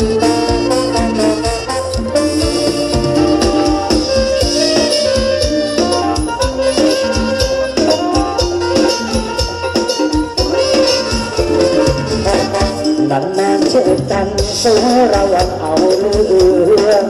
นานๆเจอกันสู้เราวันเอาเรื่อง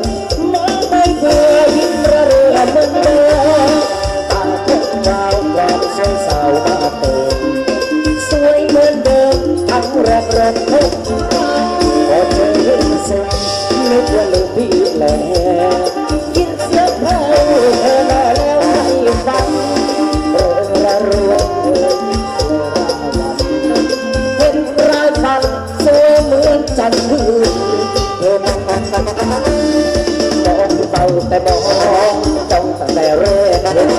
ว่าลืมพี่แล้วคิดเสียเพ้อเธอมาแล้วให้ฟังเออระเรือเออเออราวันเป็นรายพันสวยเหมือนจันทร์คืนเห็นมองเฝ้าแต่มองจ้องตั้งแต่แรกเห็น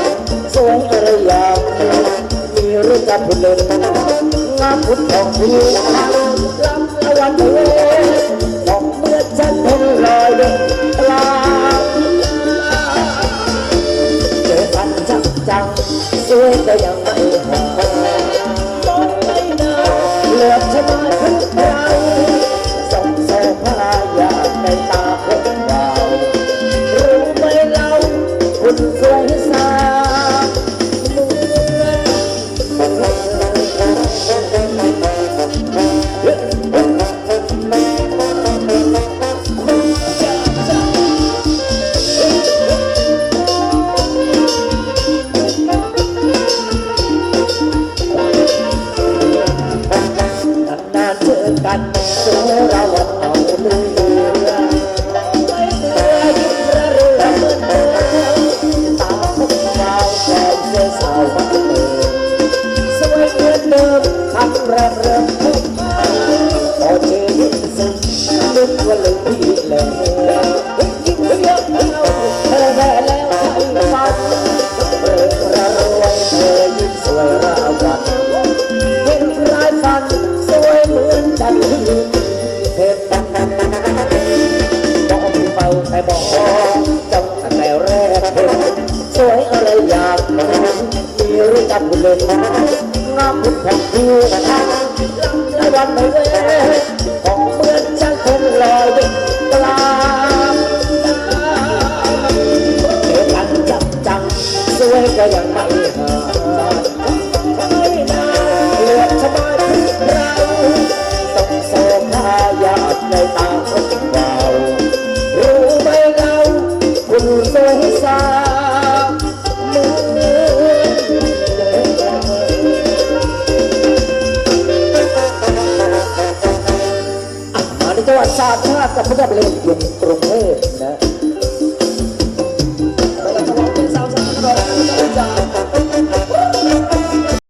สวยอะไรอยางมีรือกับผู้เล่นงามพุทธของพี่ลำละวันเวม จังจังสวยก็ยังไม่หอม กันสู้เราวันเอาเรือ เลยนะน้ำพุทธของพี่ลำละวันเวของเหมือนช่างคงลอยเป็นปลาเจอกันจับจังสวยก็ยังไม่หา จังหวัดชาติชาติกับพระเจ้าเพลงอยู่กรุงเทพนะ